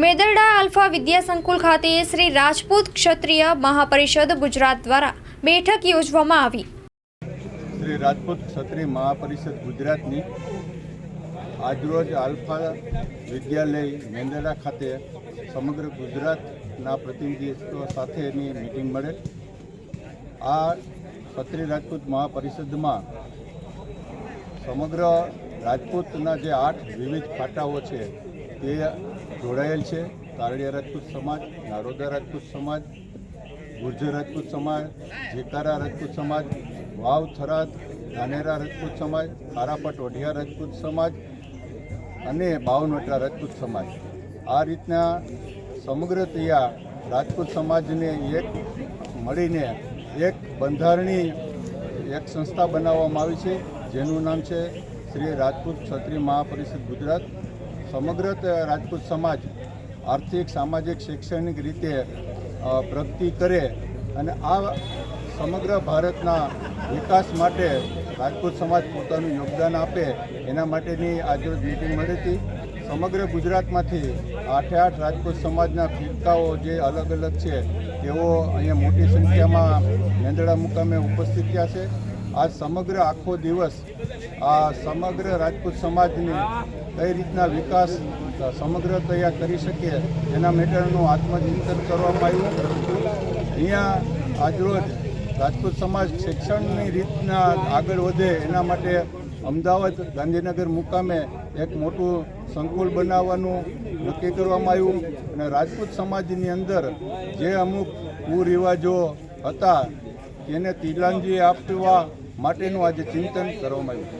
Mendarda alpha વિદ્યા સંકુલ ખાતે શ્રી રાજપૂત ક્ષત્રિય મહાપરિષદ ગુજરાત દ્વારા બેઠક યોજવામાં આવી. શ્રી રાજપૂત ક્ષત્રિય મહાપરિષદ ગુજરાતની આજરોજ આલ્ફા વિદ્યાલય મેંદરડા ખાતે સમગ્ર ગુજરાતના પ્રતિનિધિત્વ સાથેની મિટિંગ મળે આ ક્ષત્રિય રાજપૂત મહાપરિષદમાં સમગ્ર રાજપૂતના જે આઠ વિવિધ ફાટાઓ છે તે જોડાયેલ છે. કારડિયા રાજપૂત સમાજ, નારોદા રાજપૂત સમાજ, ગુર્જર રાજપૂત સમાજ, જેકારા રાજપૂત સમાજ, વાવ થરાદ, ધાનેરા રાજપૂત સમાજ, ખારાપટ વઢિયા રાજપૂત સમાજ અને બાવનવટા રાજપૂત સમાજ. આ રીતના સમગ્ર તૈયાર રાજપૂત સમાજને એક મળીને એક બંધારણી એક સંસ્થા બનાવવામાં આવી છે, જેનું નામ છે શ્રી રાજપૂત ક્ષત્રિય મહાપરિષદ ગુજરાત. સમગ્ર રાજપૂત સમાજ આર્થિક, સામાજિક, શૈક્ષણિક રીતે પ્રગતિ કરે અને આ સમગ્ર ભારતના વિકાસ માટે રાજપૂત સમાજ પોતાનું યોગદાન આપે એના માટેની આજરોજ મિટિંગ મળી હતી. સમગ્ર ગુજરાતમાંથી આઠે આઠ રાજપૂત સમાજના ફિરકાઓ જે અલગ અલગ છે, તેઓ અહીંયા મોટી સંખ્યામાં મેંદડા મુકામે ઉપસ્થિત થયા છે. આ સમગ્ર આખો દિવસ આ સમગ્ર રાજપૂત સમાજની કઈ રીતના વિકાસ સમગ્ર તૈયાર કરી શકીએ એના મેટરનું આત્મચિંતન કરવામાં આવ્યું. અહીંયા આજરોજ રાજપૂત સમાજ શિક્ષણની રીતના આગળ વધે એના માટે અમદાવાદ ગાંધીનગર મુકામે એક મોટું સંકુલ બનાવવાનું નક્કી કરવામાં આવ્યું અને રાજપૂત સમાજની અંદર જે અમુક કુરિવાજો હતા એને તિલાંજી આપવા માટેનું આજે ચિંતન કરવામાં આવ્યું.